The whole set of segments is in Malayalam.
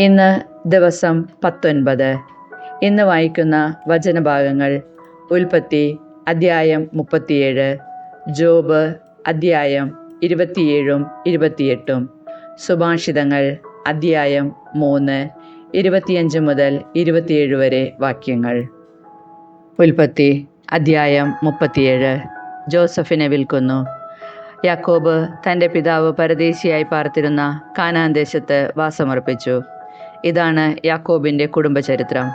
ഇന്ന് ദിവസം പത്തൊൻപത്. ഇന്ന് വായിക്കുന്ന വചനഭാഗങ്ങൾ ഉൽപ്പത്തി അദ്ധ്യായം മുപ്പത്തിയേഴ് ജോബ് അദ്ധ്യായം ഇരുപത്തിയേഴും ഇരുപത്തിയെട്ടും സുഭാഷിതങ്ങൾ അദ്ധ്യായം മൂന്ന് ഇരുപത്തിയഞ്ച് മുതൽ ഇരുപത്തിയേഴ് വരെ വാക്യങ്ങൾ. ഉൽപ്പത്തി അദ്ധ്യായം മുപ്പത്തിയേഴ്. ജോസഫിനെ വിൽക്കുന്നു. യാക്കോബ് തന്റെ പിതാവ് പരദേശിയായി പാർത്തിരുന്ന കാനാൻ ദേശത്ത് വാസമർപ്പിച്ചു ഇതാണ് യാക്കോബിന്റെ കുടുംബചരിത്രം.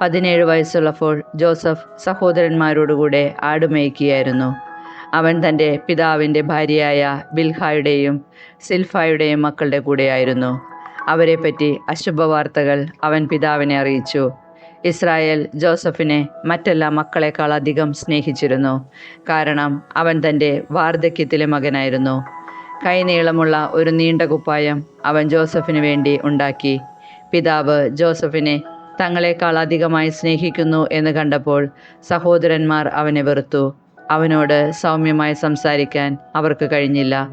പതിനേഴ് വയസ്സുള്ളപ്പോൾ ജോസഫ് സഹോദരന്മാരോടുകൂടെ ആടുമേയ്ക്കുകയായിരുന്നു അവൻ തന്റെ പിതാവിന്റെ ഭാര്യയായ ബിൽഹായുടെയും സിൽഫായുടെയും മക്കളുടെ കൂടെയായിരുന്നു. അവരെപ്പറ്റി അശുഭവാർത്തകൾ അവൻ പിതാവിനെ അറിയിച്ചു. ഇസ്രായേൽ ജോസഫിനെ മറ്റെല്ലാ മക്കളെക്കാൾ അധികം സ്നേഹിച്ചിരുന്നു. കാരണം അവൻ തന്റെ വാർദ്ധക്യത്തിലെ മകനായിരുന്നു. കൈനീളമുള്ള ഒരു നീണ്ട കുപ്പായം അവൻ ജോസഫിന് വേണ്ടി ഉണ്ടാക്കി. പിതാവ് ജോസഫിനെ തങ്ങളെക്കാൾ അധികമായി സ്നേഹിക്കുന്നു എന്ന് കണ്ടപ്പോൾ സഹോദരന്മാർ അവനെ വെറുത്തു. അവനോട് സൗമ്യമായി സംസാരിക്കാൻ അവർക്ക് കഴിഞ്ഞില്ല.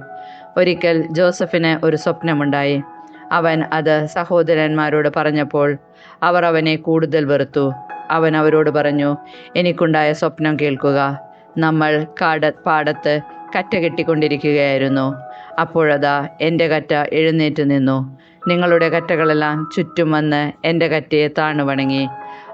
ഒരിക്കൽ ജോസഫിന് ഒരു സ്വപ്നമുണ്ടായി. അവൻ അത് സഹോദരന്മാരോട് പറഞ്ഞപ്പോൾ അവർ അവനെ കൂടുതൽ വെറുത്തു. അവൻ അവരോട് പറഞ്ഞു എനിക്കുണ്ടായ സ്വപ്നം കേൾക്കുക. നമ്മൾ കാട പാടത്ത് കറ്റ കെട്ടിക്കൊണ്ടിരിക്കുകയായിരുന്നു. അപ്പോഴതാ എന്റെ കറ്റ എഴുന്നേറ്റ് നിന്നു. നിങ്ങളുടെ കറ്റകളെല്ലാം ചുറ്റും വന്ന് എന്റെ കറ്റയെ താണു വണങ്ങി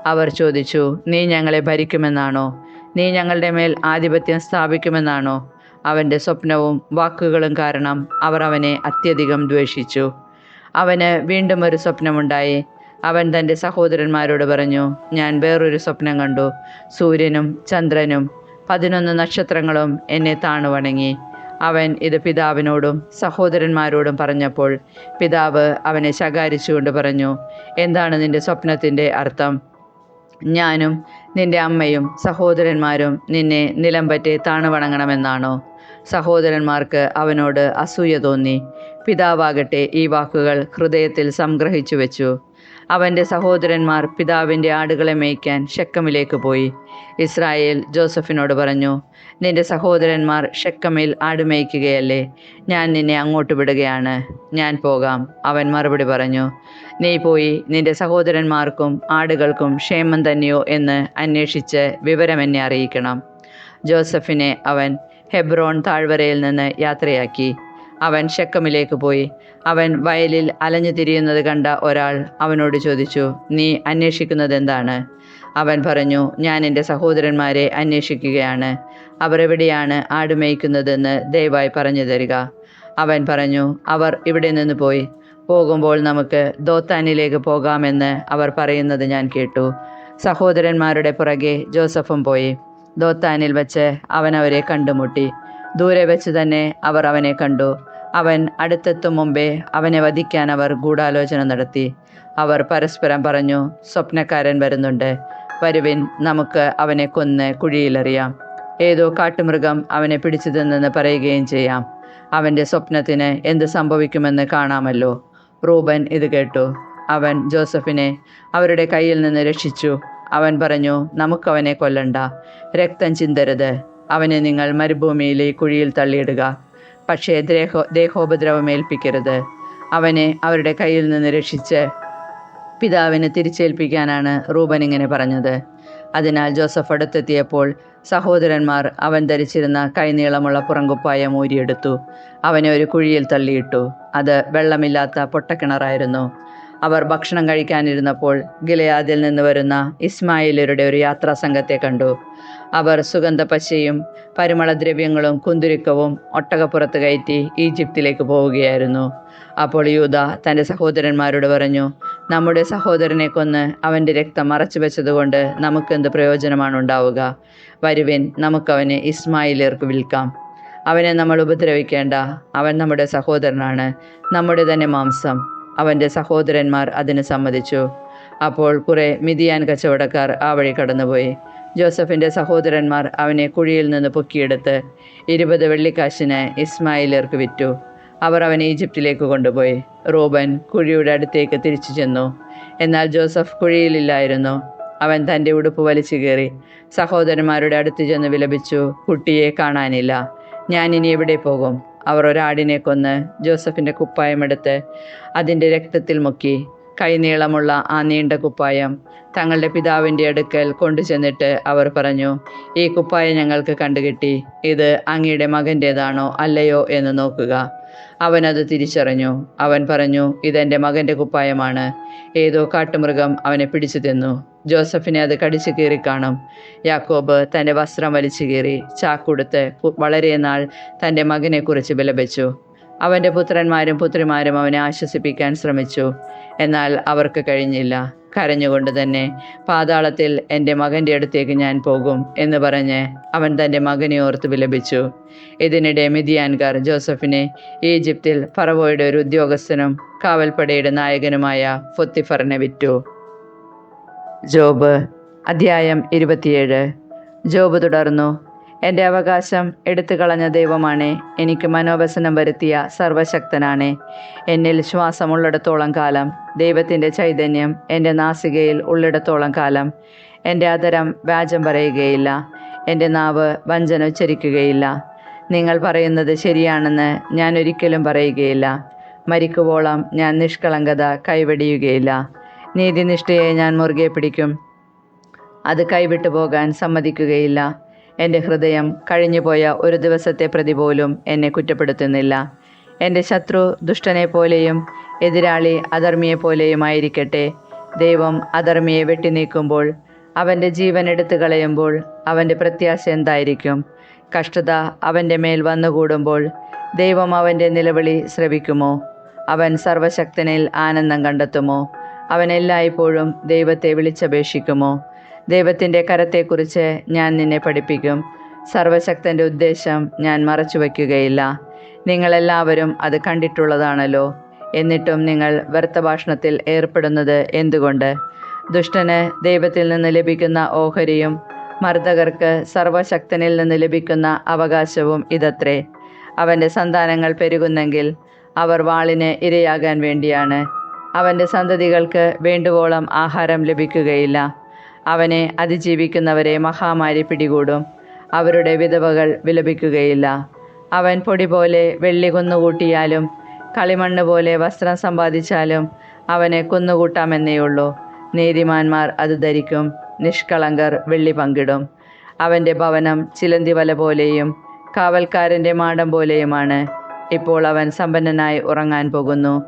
അവർ ചോദിച്ചു നീ ഞങ്ങളെ ഭരിക്കുമെന്നാണോ? നീ ഞങ്ങളുടെ മേൽ ആധിപത്യം സ്ഥാപിക്കുമെന്നാണോ? അവന്റെ സ്വപ്നവും വാക്കുകളും കാരണം അവർ അവനെ അത്യധികം ദ്വേഷിച്ചു. അവന് വീണ്ടും ഒരു സ്വപ്നമുണ്ടായി. അവൻ തന്റെ സഹോദരന്മാരോട് പറഞ്ഞു ഞാൻ വേറൊരു സ്വപ്നം കണ്ടു. സൂര്യനും ചന്ദ്രനും പതിനൊന്ന് നക്ഷത്രങ്ങളും എന്നെ താണു വണങ്ങി അവൻ ഇത് പിതാവിനോടും സഹോദരന്മാരോടും പറഞ്ഞപ്പോൾ പിതാവ് അവനെ ശകാരിച്ചുകൊണ്ട് പറഞ്ഞു എന്താണ് നിന്റെ സ്വപ്നത്തിന്റെ അർത്ഥം? ഞാനും നിന്റെ അമ്മയും സഹോദരന്മാരും നിന്നെ നിലംപറ്റെ താണുവണങ്ങണമെന്നാണോ? സഹോദരന്മാർക്ക് അവനോട് അസൂയ തോന്നി. പിതാവാകട്ടെ ഈ വാക്കുകൾ ഹൃദയത്തിൽ സംഗ്രഹിച്ചു വെച്ചു അവന്റെ സഹോദരന്മാർ പിതാവിന്റെ ആടുകളെ മേയ്ക്കാൻ ഷെക്കമിലേക്ക് പോയി. ഇസ്രായേൽ ജോസഫിനോട് പറഞ്ഞു നിന്റെ സഹോദരന്മാർ ഷെക്കമിൽ ആടുമേയ്ക്കുകയല്ലേ ഞാൻ നിന്നെ അങ്ങോട്ട് വിടുകയാണ്. ഞാൻ പോകാം. അവൻ മറുപടി പറഞ്ഞു നീ പോയി നിന്റെ സഹോദരന്മാർക്കും ആടുകൾക്കും ക്ഷേമം തന്നെയോ എന്ന് അന്വേഷിച്ച് വിവരം എന്നെ അറിയിക്കണം. ജോസഫിനെ അവൻ ഹെബ്രോൺ താഴ്വരയിൽ നിന്ന് യാത്രയാക്കി. അവൻ ശക്കമിലേക്ക് പോയി. അവൻ വയലിൽ അലഞ്ഞു തിരിയുന്നത് കണ്ട ഒരാൾ അവനോട് ചോദിച്ചു നീ അന്വേഷിക്കുന്നത് എന്താണ് അവൻ പറഞ്ഞു ഞാൻ എന്റെ സഹോദരന്മാരെ അന്വേഷിക്കുകയാണ്. അവർ എവിടെയാണ് ആടുമേയ്ക്കുന്നതെന്ന് ദയവായി പറഞ്ഞു തരിക. അവൻ പറഞ്ഞു അവർ ഇവിടെ നിന്ന് പോയി. പോകുമ്പോൾ നമുക്ക് ദോത്താനിലേക്ക് പോകാമെന്ന് അവർ പറയുന്നത് ഞാൻ കേട്ടു. സഹോദരന്മാരുടെ പുറകെ ജോസഫും പോയി. ദോത്താനിൽ വച്ച് അവൻ അവരെ കണ്ടുമുട്ടി. ദൂരെ വെച്ച് തന്നെ അവർ അവനെ കണ്ടു. അവൻ അടുത്തെത്തും മുമ്പേ അവനെ വധിക്കാൻ അവർ ഗൂഢാലോചന നടത്തി. അവർ പരസ്പരം പറഞ്ഞു സ്വപ്നക്കാരൻ വരുന്നുണ്ട്. വരുവിൻ നമുക്ക് അവനെ കൊന്ന് കുഴിയിലെറിയാം. ഏതോ കാട്ടുമൃഗം അവനെ പിടിച്ചു തിന്നെന്ന് പറയുകയും ചെയ്യാം. അവന്റെ സ്വപ്നത്തിന് എന്ത് സംഭവിക്കുമെന്ന് കാണാമല്ലോ. റൂബൻ ഇത് കേട്ടു. അവൻ ജോസഫിനെ അവരുടെ കയ്യിൽ നിന്ന് രക്ഷിച്ചു. അവൻ പറഞ്ഞു നമുക്കവനെ കൊല്ലണ്ട. രക്തം ചിന്തരുത്. അവനെ നിങ്ങൾ മരുഭൂമിയിലെ കുഴിയിൽ തള്ളിയിടുക. പക്ഷേ ദേഹോ ദേഹോപദ്രവമേൽപ്പിക്കരുത് അവനെ അവരുടെ കയ്യിൽ നിന്ന് രക്ഷിച്ച് പിതാവിന് തിരിച്ചേൽപ്പിക്കാനാണ് റൂബൻ ഇങ്ങനെ പറഞ്ഞത്. അതിനാൽ ജോസഫ് അടുത്തെത്തിയപ്പോൾ സഹോദരന്മാർ അവൻ ധരിച്ചിരുന്ന കൈനീളമുള്ള പുറങ്കുപ്പായം ഊരിയെടുത്തു അവനെ ഒരു കുഴിയിൽ തള്ളിയിട്ടു. അത് വെള്ളമില്ലാത്ത പൊട്ടക്കിണറായിരുന്നു. അവർ ഭക്ഷണം കഴിക്കാനിരുന്നപ്പോൾ ഗിലയാദിൽ നിന്ന് വരുന്ന ഇസ്മായിലരുടെ ഒരു യാത്രാ സംഘത്തെ കണ്ടു. അവർ സുഗന്ധപശയും പരിമളദ്രവ്യങ്ങളും കുന്തുരുക്കവും ഒട്ടകപ്പുറത്ത് കയറ്റി ഈജിപ്തിലേക്ക് പോവുകയായിരുന്നു. അപ്പോൾ യൂത തന്റെ സഹോദരന്മാരോട് പറഞ്ഞു നമ്മുടെ സഹോദരനെ കൊന്ന് അവന്റെ രക്തം മറച്ചു വെച്ചതുകൊണ്ട് നമുക്കെന്ത് പ്രയോജനമാണ് ഉണ്ടാവുക? വരുവിൻ നമുക്കവനെ ഇസ്മായിലേർക്ക് വിൽക്കാം. അവനെ നമ്മൾ ഉപദ്രവിക്കേണ്ട. അവൻ നമ്മുടെ സഹോദരനാണ്. നമ്മുടെ തന്നെ മാംസം. അവന്റെ സഹോദരന്മാർ അതിന് സമ്മതിച്ചു. അപ്പോൾ കുറേ മിതിയാൻ കച്ചവടക്കാർ ആ വഴി കടന്നുപോയി. ജോസഫിന്റെ സഹോദരന്മാർ അവനെ കുഴിയിൽ നിന്ന് പൊക്കിയെടുത്ത് ഇരുപത് വെള്ളിക്കാശിന് ഇസ്മായിലർക്ക് വിറ്റു. അവർ അവനെ ഈജിപ്തിലേക്ക് കൊണ്ടുപോയി. റൂബൻ കുഴിയുടെ അടുത്തേക്ക് തിരിച്ചു ചെന്നു. എന്നാൽ ജോസഫ് കുഴിയിലില്ലായിരുന്നു. അവൻ തന്റെ ഉടുപ്പ് വലിച്ചു കയറി സഹോദരന്മാരുടെ അടുത്ത് ചെന്ന് വിലപിച്ചു കുട്ടിയെ കാണാനില്ല. ഞാൻ ഇനി എവിടെ പോകും? അവർ ഒരാടിനെ കൊന്ന് ജോസഫിന്റെ കുപ്പായമെടുത്ത് അതിന്റെ രക്തത്തിൽ മുക്കി കൈനീളമുള്ള ആ നീണ്ട കുപ്പായം തങ്ങളുടെ പിതാവിന്റെ അടുക്കൽ കൊണ്ടുചെന്നിട്ട് അവർ പറഞ്ഞു ഈ കുപ്പായം ഞങ്ങൾക്ക് കണ്ടുകിട്ടി. ഇത് അങ്ങയുടെ മകന്റേതാണോ അല്ലയോ എന്ന് നോക്കുക. അവനത് തിരിച്ചറിഞ്ഞു. അവൻ പറഞ്ഞു ഇതെന്റെ മകന്റെ കുപ്പായമാണ്. ഏതോ കാട്ടുമൃഗം അവനെ പിടിച്ചു തിന്നു. ജോസഫിനെ അത് കടിച്ചു കീറി കാണും. യാക്കോബ് തന്റെ വസ്ത്രം വലിച്ചു കീറി ചാക്കുടുത്ത് വളരെ നാൾ തന്റെ മകനെക്കുറിച്ച് വിലപിച്ചു. അവന്റെ പുത്രന്മാരും പുത്രിമാരും അവനെ ആശ്വസിപ്പിക്കാൻ ശ്രമിച്ചു. എന്നാൽ അവർക്ക് കഴിഞ്ഞില്ല. കരഞ്ഞുകൊണ്ട് തന്നെ പാതാളത്തിൽ എന്റെ മകന്റെ അടുത്തേക്ക് ഞാൻ പോകും എന്ന് പറഞ്ഞ് അവൻ തന്റെ മകനെ ഓർത്ത് വിലപിച്ചു. ഇതിനിടെ മിതിയാൻകാർ ജോസഫിനെ ഈജിപ്തിൽ ഫറവോയുടെ ഒരു ഉദ്യോഗസ്ഥനും കാവൽപ്പടയുടെ നായകനുമായ ഫൊത്തിഫറിനെ വിറ്റു. ജോബ് അധ്യായം ഇരുപത്തിയേഴ്. ജോബ് തുടർന്നു. എന്റെ അവകാശം എടുത്തു കളഞ്ഞ ദൈവമാണ്. എനിക്ക് മനോവസനം വരുത്തിയ സർവശക്തനാണ്. എന്നിൽ ശ്വാസമുള്ളിടത്തോളം കാലം ദൈവത്തിന്റെ ചൈതന്യം എന്റെ നാസികയിൽ ഉള്ളിടത്തോളം കാലം. എന്റെ അതരം വ്യാജം പറയുകയില്ല. എന്റെ നാവ് വഞ്ചന ഉച്ചരിക്കുകയില്ല. നിങ്ങൾ പറയുന്നത് ശരിയാണെന്ന് ഞാൻ ഒരിക്കലും പറയുകയില്ല. മരിക്കുവോളം ഞാൻ നിഷ്കളങ്കത കൈവെടിയുകയില്ല. നീതിനിഷ്ഠയെ ഞാൻ മുറുകെ പിടിക്കും. അത് കൈവിട്ടു പോകാൻ സമ്മതിക്കുകയില്ല. എന്റെ ഹൃദയം കഴിഞ്ഞുപോയ ഒരു ദിവസത്തെ പ്രതി പോലും എന്നെ കുറ്റപ്പെടുത്തുന്നില്ല. എന്റെ ശത്രു ദുഷ്ടനെ പോലെയും എതിരാളി അധർമ്മിയെ പോലെയുമായിരിക്കട്ടെ. ദൈവം അധർമ്മിയെ വെട്ടിനീക്കുമ്പോൾ അവന്റെ ജീവൻ എടുത്തു കളയുമ്പോൾ അവന്റെ പ്രത്യാശ എന്തായിരിക്കും? കഷ്ടത അവന്റെ മേൽ വന്നുകൂടുമ്പോൾ ദൈവം അവന്റെ നിലവിളി ശ്രവിക്കുമോ അവൻ സർവശക്തനിൽ ആനന്ദം കണ്ടെത്തുമോ? അവൻ എല്ലായ്പ്പോഴും ദൈവത്തെ വിളിച്ചപേക്ഷിക്കുമോ? ദൈവത്തിന്റെ കരത്തെക്കുറിച്ച് ഞാൻ നിന്നെ പഠിപ്പിക്കും. സർവശക്തന്റെ ഉദ്ദേശം ഞാൻ മറച്ചു വയ്ക്കുകയില്ല. നിങ്ങളെല്ലാവരും അത് കണ്ടിട്ടുള്ളതാണല്ലോ. എന്നിട്ടും നിങ്ങൾ വ്യർത്ഥഭാഷണത്തിൽ ഏർപ്പെടുന്നത് എന്തുകൊണ്ട്? ദുഷ്ടന് ദൈവത്തിൽ നിന്ന് ലഭിക്കുന്ന ഓഹരിയും മർദ്ദകർക്ക് സർവശക്തനിൽ നിന്ന് ലഭിക്കുന്ന അവകാശവും ഇതത്രേ. അവന്റെ സന്താനങ്ങൾ പെരുകുന്നെങ്കിൽ അവർ വാളിന് ഇരയാകാൻ വേണ്ടിയാണ്. അവന്റെ സന്തതികൾക്ക് വേണ്ടുവോളം ആഹാരം ലഭിക്കുകയില്ല. അവനെ അതിജീവിക്കുന്നവരെ മഹാമാരി പിടികൂടും. അവരുടെ വിധവകൾ വിലപിക്കുകയില്ല. അവൻ പൊടി പോലെ വെള്ളി കുന്നുകൂട്ടിയാലും കളിമണ്ണ് പോലെ വസ്ത്രം സമ്പാദിച്ചാലും അവനെ കുന്നുകൂട്ടാമെന്നേയുള്ളൂ നീതിമാന്മാർ അത് ധരിക്കും. നിഷ്കളങ്കർ വെള്ളി പങ്കിടും. അവന്റെ ഭവനം ചിലന്തി വല പോലെയും കാവൽക്കാരന്റെ മാടം പോലെയുമാണ്. ഇപ്പോൾ അവൻ സമ്പന്നനായി ഉറങ്ങാൻ പോകുന്നു.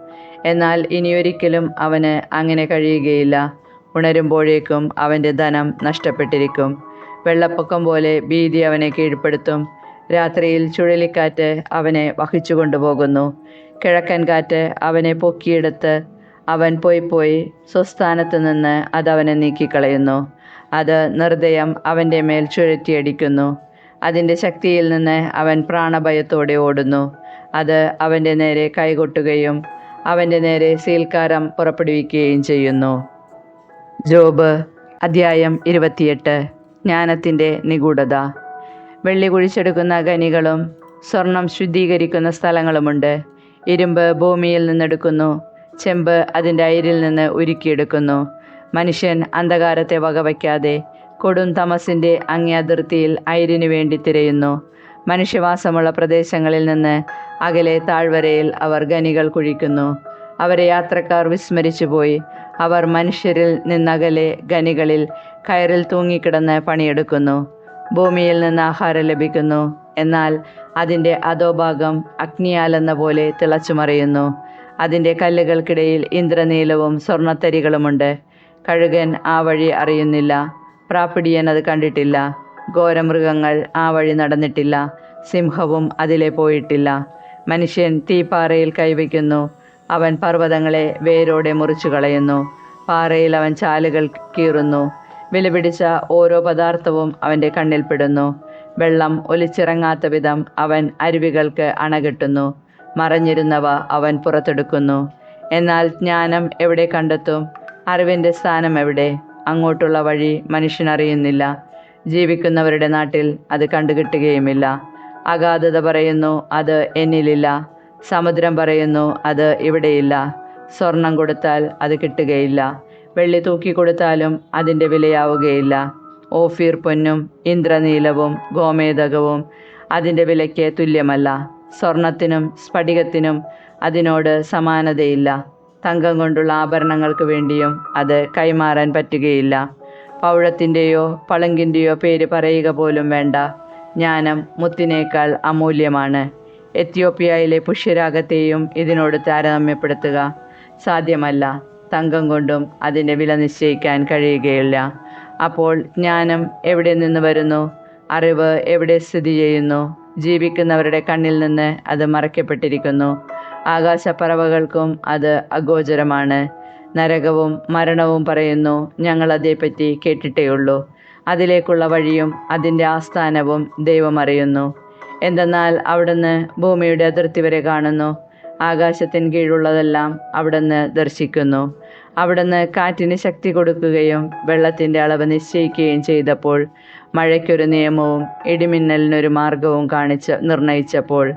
എന്നാൽ ഇനിയൊരിക്കലും അവന് അങ്ങനെ കഴിയുകയില്ല. ഉണരുമ്പോഴേക്കും അവന്റെ ധനം നഷ്ടപ്പെട്ടിരിക്കും. വെള്ളപ്പൊക്കം പോലെ ഭീതി അവനെ കീഴ്പ്പെടുത്തും. രാത്രിയിൽ ചുഴലിക്കാറ്റ് അവനെ വഹിച്ചു കൊണ്ടുപോകുന്നു. കിഴക്കൻ കാറ്റ് അവനെ പൊക്കിയെടുത്ത് അവൻ പോയി പോയി സ്വസ്ഥാനത്ത് നിന്ന് അതവനെ നീക്കിക്കളയുന്നു. അത് നിർദ്ദയം അവന്റെ മേൽ ചുഴറ്റിയടിക്കുന്നു. അതിന്റെ ശക്തിയിൽ നിന്ന് അവൻ പ്രാണഭയത്തോടെ ഓടുന്നു. അത് അവന്റെ നേരെ കൈകൊട്ടുകയും അവന്റെ നേരെ സീൽക്കാരം പുറപ്പെടുവിക്കുകയും ചെയ്യുന്നു. ജോബ് അധ്യായം ഇരുപത്തിയെട്ട് ജ്ഞാനത്തിന്റെ നിഗൂഢത. വെള്ളി കുഴിച്ചെടുക്കുന്ന ഖനികളും സ്വർണം ശുദ്ധീകരിക്കുന്ന സ്ഥലങ്ങളുമുണ്ട്. ഇരുമ്പ് ഭൂമിയിൽ നിന്നെടുക്കുന്നു ചെമ്പ് അതിന്റെ അയിരിൽ നിന്ന് ഉരുക്കിയെടുക്കുന്നു. മനുഷ്യൻ അന്ധകാരത്തെ വകവയ്ക്കാതെ കൊടും തമസിന്റെ അങ്ങേ അതിർത്തിയിൽ അയിരിനു വേണ്ടി തിരയുന്നു. മനുഷ്യവാസമുള്ള പ്രദേശങ്ങളിൽ നിന്ന് അകലെ താഴ്വരയിൽ അവർ ഖനികൾ കുഴിക്കുന്നു. അവരെ യാത്രക്കാർ വിസ്മരിച്ചുപോയി. അവർ മനുഷ്യരിൽ നിന്നകലെ ഖനികളിൽ കയറിൽ തൂങ്ങിക്കിടന്ന് പണിയെടുക്കുന്നു. ഭൂമിയിൽ നിന്ന് ആഹാരം ലഭിക്കുന്നു. എന്നാൽ അതിന്റെ അധോഭാഗം അഗ്നിയാലെന്ന പോലെ തിളച്ചുമറിയുന്നു. അതിന്റെ കല്ലുകൾക്കിടയിൽ ഇന്ദ്രനീലവും സ്വർണത്തരികളുമുണ്ട് കഴുകൻ ആ വഴി അറിയുന്നില്ല. പ്രാപ്പിടിയൻ അത് കണ്ടിട്ടില്ല. ഘോരമൃഗങ്ങൾ ആ വഴി നടന്നിട്ടില്ല. സിംഹവും അതിലെ പോയിട്ടില്ല. മനുഷ്യൻ തീപ്പാറയിൽ കൈവയ്ക്കുന്നു. അവൻ പർവതങ്ങളെ വേരോടെ മുറിച്ചു കളയുന്നു. പാറയിൽ അവൻ ചാലുകൾ കീറുന്നു. വിലപിടിച്ച ഓരോ പദാർത്ഥവും അവന്റെ കണ്ണിൽപ്പെടുന്നു വെള്ളം ഒലിച്ചിറങ്ങാത്ത വിധം അവൻ അരുവികൾക്ക് അണകെട്ടുന്നു. മറഞ്ഞിരുന്നവ അവൻ പുറത്തെടുക്കുന്നു. എന്നാൽ ജ്ഞാനം എവിടെ കണ്ടെത്തും? അറിവിന്റെ സ്ഥാനം എവിടെ? അങ്ങോട്ടുള്ള വഴി മനുഷ്യനറിയുന്നില്ല. ജീവിക്കുന്നവരുടെ നാട്ടിൽ അത് കണ്ടുകിട്ടുകയുമില്ല. അഗാധത പറയുന്നു അത് എന്നിലില്ല. സമുദ്രം പറയുന്നു അത് ഇവിടെയില്ല. സ്വർണം കൊടുത്താൽ അത് കിട്ടുകയില്ല. വെള്ളി തൂക്കി കൊടുത്താലും അതിന്റെ വിലയാവുകയില്ല. ഓഫീർ പൊന്നും ഇന്ദ്രനീലവും ഗോമേതകവും അതിന്റെ വിലയ്ക്ക് തുല്യമല്ല. സ്വർണത്തിനും സ്ഫടികത്തിനും അതിനോട് സമാനതയില്ല. തങ്കം കൊണ്ടുള്ള ആഭരണങ്ങൾക്ക് വേണ്ടിയും അത് കൈമാറാൻ പറ്റുകയില്ല. പൗഴത്തിന്റെയോ പളുങ്കിന്റെയോ പേര് പറയുക പോലും വേണ്ട. ജ്ഞാനം മുത്തിനേക്കാൾ അമൂല്യമാണ്. എത്യോപ്യയിലെ പുഷ്യരാഗത്തെയും ഇതിനോട് താരതമ്യപ്പെടുത്തുക. സാധ്യമല്ല. തങ്കം കൊണ്ടും അതിന്റെ വില നിശ്ചയിക്കാൻ കഴിയുകയില്ല. അപ്പോൾ ജ്ഞാനം എവിടെ നിന്ന് വരുന്നു? അറിവ് എവിടെ സ്ഥിതി ചെയ്യുന്നു? ജീവിക്കുന്നവരുടെ കണ്ണിൽ നിന്ന് അത് മറയ്ക്കപ്പെട്ടിരിക്കുന്നു. ആകാശപ്പറവകൾക്കും അത് അഗോചരമാണ്. നരകവും മരണവും പറയുന്നു ഞങ്ങൾ അതേപ്പറ്റി കേട്ടിട്ടേയുള്ളൂ. അതിലേക്കുള്ള വഴിയും അതിന്റെ ആസ്ഥാനവും ദൈവം അറിയുന്നു. എന്തെന്നാൽ അവിടുന്ന് ഭൂമിയുടെ അതിർത്തി വരെ കാണുന്നു. ആകാശത്തിന് കീഴുള്ളതെല്ലാം അവിടുന്ന് ദർശിക്കുന്നു. അവിടുന്ന് കാറ്റിന് ശക്തി കൊടുക്കുകയും വെള്ളത്തിന്റെ അളവ് നിശ്ചയിക്കുകയും ചെയ്തപ്പോൾ മഴയ്ക്കൊരു നിയമവും ഇടിമിന്നലിനൊരു മാർഗവും കാണിച്ച് നിർണയിച്ചപ്പോൾ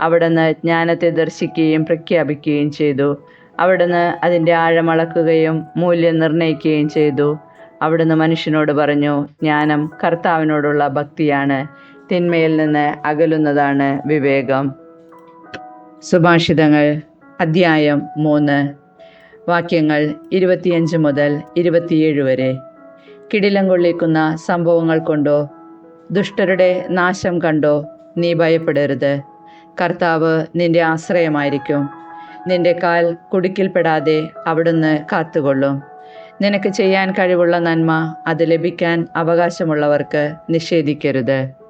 അവിടുന്ന് ജ്ഞാനത്തെ ദർശിക്കുകയും പ്രഖ്യാപിക്കുകയും ചെയ്തു. അവിടുന്ന് അതിന്റെ ആഴമളക്കുകയും മൂല്യം നിർണയിക്കുകയും ചെയ്തു. അവിടുന്ന് മനുഷ്യനോട് പറഞ്ഞു ജ്ഞാനം കർത്താവിനോടുള്ള ഭക്തിയാണ്. തിന്മയിൽ നിന്ന് അകലുന്നതാണ് വിവേകം. സുഭാഷിതങ്ങൾ അധ്യായം മൂന്ന്. വാക്യങ്ങൾ ഇരുപത്തിയഞ്ച് മുതൽ ഇരുപത്തിയേഴ് വരെ. കിടിലം കൊള്ളിക്കുന്ന സംഭവങ്ങൾ കൊണ്ടോ? ദുഷ്ടരുടെ നാശം കണ്ടോ? നീ ഭയപ്പെടരുത്. കർത്താവ് നിന്റെ ആശ്രയമായിരിക്കും. നിന്റെ കാൽ കുടുക്കിൽപ്പെടാതെ അവിടുന്ന് കാത്തുകൊള്ളും. നിനക്ക് ചെയ്യാൻ കഴിവുള്ള നന്മ അത് ലഭിക്കാൻ അവകാശമുള്ളവർക്ക് നിഷേധിക്കരുത്.